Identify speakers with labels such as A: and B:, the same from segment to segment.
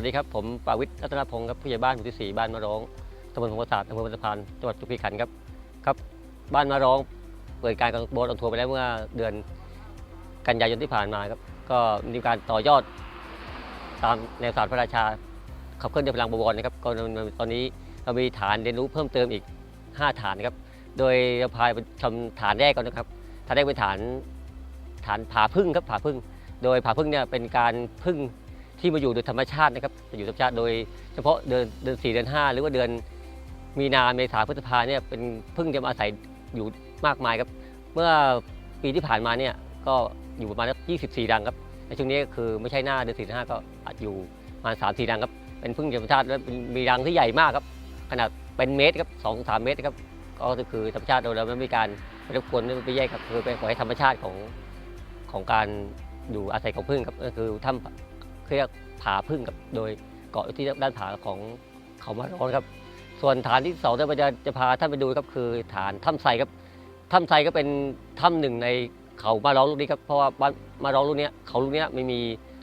A: วัสดีครับ ผมปาวิทย์รัตนพงศ์ครับผู้ใหญ่บ้านหมู่ที่สี่บ้านมะร้องตำบลพงศาสตร์อำเภอบางสะพานจังหวัดสุพรรณขันธ์ครับครับ บ้านมะร้องเปิดการโบสออนทัวร์ไปแล้วเมื่อเดือนกันยายนที่ผ่านมาครับก็มีการต่อยอดตามแนวศาสตร์พระราชาขับเคลื่อนด้วยพลังบวรนะครับก็ตอนนี้เรามีฐานเรียนรู้เพิ่มเติมอีก 5 ฐานครับโดยเราพาไปชมฐานแรกก่อนนะครับฐานแรกเป็นฐานฐานผาพึ่งครับผาพึ่ง โดยผาพึ่งเนี่ยเป็นการพึ่ง ที่มาอยู่โดยธรรมชาตินะครับมาอยู่ธรรมชาติโดยเฉพาะเดือนเดือนสี่เดือนห้าหรือว่าเดือนมีนาเมษาพฤษภาเนี่ยเป็นพึ่งจะมาอาศัยอยู่มากมายครับ เมื่อปีที่ผ่านมาเนี่ยก็อยู่ประมาณยี่สิบสี่รังครับในช่วงนี้คือไม่ใช่หน้าเดือนสี่เดือนห้าก็อาจอยู่ประมาณสามสี่รังครับเป็นพึ่งธรรมชาติแล้วมีรังที่ใหญ่มากครับ ขนาดเป็นเมตรครับสองสามเมตรครับก็คือธรรมชาติโดยเราไม่มีการรบกวนไม่ไปแยกครับคือเป็นปล่อให้ธรรมชาติของของการอยู่อาศัยของพึ่งครับก็คือถ้ำ เรียกผาพึ่งครับโดยเกาะอยู่ที่ด้านผาของเขามาร้อนครับ ส่วนฐานที่สองที่เราจะจะพาท่านไปดูครับคือฐานถ้ำไทรครับถ้ำไทรก็เป็นถ้ำหนึ่งในเขามาร้องลูกนี้ครับเพราะว่าบ้านมาร้องลูกเนี้ยเขาลูกเนี้ยไม่มี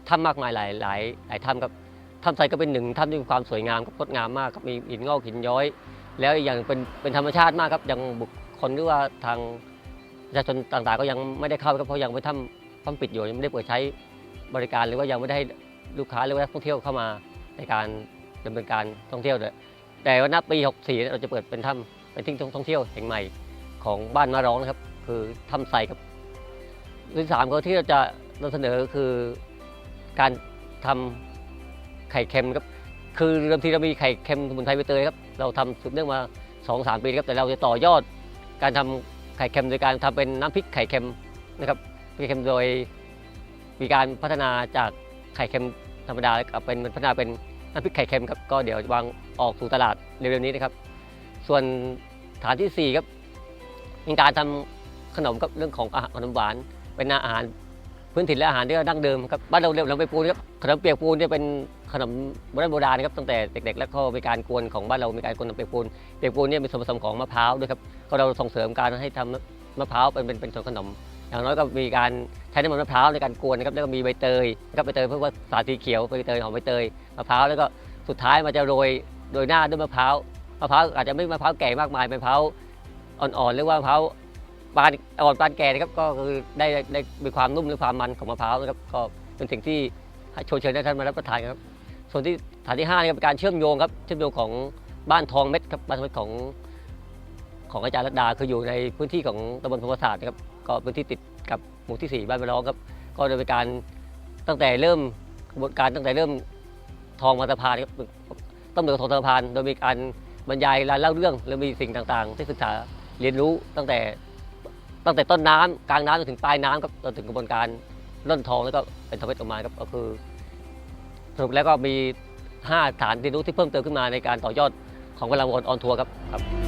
A: ถ้ำมากมายหลายหลายหลายถ้ำครับถ้ำไทรก็เป็นหนึ่งถ้ำที่มีความสวยงามครับงดงามมากครับมีหินงอกหินย้อย แล้วอย่างเป็นเป็นธรรมชาติมากครับยังบุคคลหรือว่าทางประชาชนต่างๆ ก็ยังไม่ได้เข้าครับเพราะยังไม่ทำถ้ำปิดอยู่ยังไม่ได้เปิดใช้บริการหรือว่ายังไม่ได้ ลูกค้าหรือว่านักท่องเที่ยวเข้ามาในการดำเนินการท่องเที่ยวเลยแต่ว่านับปี64เราจะเปิดเป็นถ้ำเป็นที่ท่องเที่ยวแห่งใหม่ของบ้านมะร้องนะครับ คือถ้ำไทรครับเรื่องที่สามก็ที่เราจะนำเสนอก็คือการทำไข่เค็มครับคือเดิมทีเรามีไข่เค็มสมุนไพรใบเตยครับเราทำสืบเนื่องมา2อสปีครับแต่เราจะต่อยอดการทำไข่เค็มโดยการทำเป็นน้ำพริกไข่เค็มนะครับไข่เค็มโดยมีการพัฒนาจากไข่เค็ม ธรรมดากับเป็นพัฒนาเป็นน้ำพริกไข่เค็มครับก็เดี๋ยววางออกสู่ตลาดเร็วๆนี้นะครับ ส่วนฐานที่สี่ครับมีการทำขนมครับเรื่องของอาหารขนมหวาน เป็นอาหารพื้นถิ่นและอาหารที่ดั้งเดิมครับบ้านเราเรียกเราไปปูนครับขนมเปียกปูนเนี่ยเป็นขนมโบราณโบราณนะครับตั้งแต่เด็กๆ แล้วก็มีการกวนของบ้านเรามีการกวนขนมเปียกปูนเปียกปูนเนี่ยมีส่วนผสมของมะพร้าวด้วยครับก็เราส่งเสริมการให้ทำมะพร้าวเป็นเป็นเป็นส่วนขนม อย่างน้อยก็มีการใช้น้ำมันมะพร้าวในการกวนนะครับแล้วก็มีใบเตยนะครับใบเตยเพื่อว่าสารสีเขียวใบเตยหอมใบเตยมะพร้าวแล้วก็สุดท้ายมันจะโรยโรยหน้าด้วยมะพร้าวมะพร้าวอาจจะไม่มะพร้าวแก่มากมายมะพร้าวอ่อนๆหรือว่ามะพร้าวปานอ่อนปานแก่นะครับก็คือได้ได้มีความนุ่มหรือความมันของมะพร้าวนะครับก็เป็นสิ่งที่ชวนเชิญให้ท่านมารับประทานครับส่วนที่ฐานที่5นี่เป็นการเชื่อมโยงครับเชื่อมโยงของบ้านทองเม็ดครับบ้านทองเม็ดของ ของอาจารย์รัตดาคืออยู่ในพื้นที่ของตำบลพงศาสตร์ครับก็พื้นที่ติดกับหมู่ที่ 4 บ้านมะร้องครับก็โดยเป็นการตั้งแต่เริ่มกระบวนการตั้งแต่เริ่มทองมาสะพานครับต้นเหนือทองสะพานโดยมีการบรรยายรายเล่าเรื่องและมีสิ่งต่างๆ ที่ศึกษาเรียนรู้ตั้งแต่ตั้งแต่ต้นน้ำกลางน้ำจนถึงปลายน้ำครับจนถึงกระบวนการร่อนทองแล้วก็เป็นทองเพชรออกมาครับก็คือสรุปแล้วก็มี 5 ฐานเรียนรู้ที่เพิ่มเติมขึ้นมาในการต่อยอดของพลังวอนออนทัวร์ครับครับ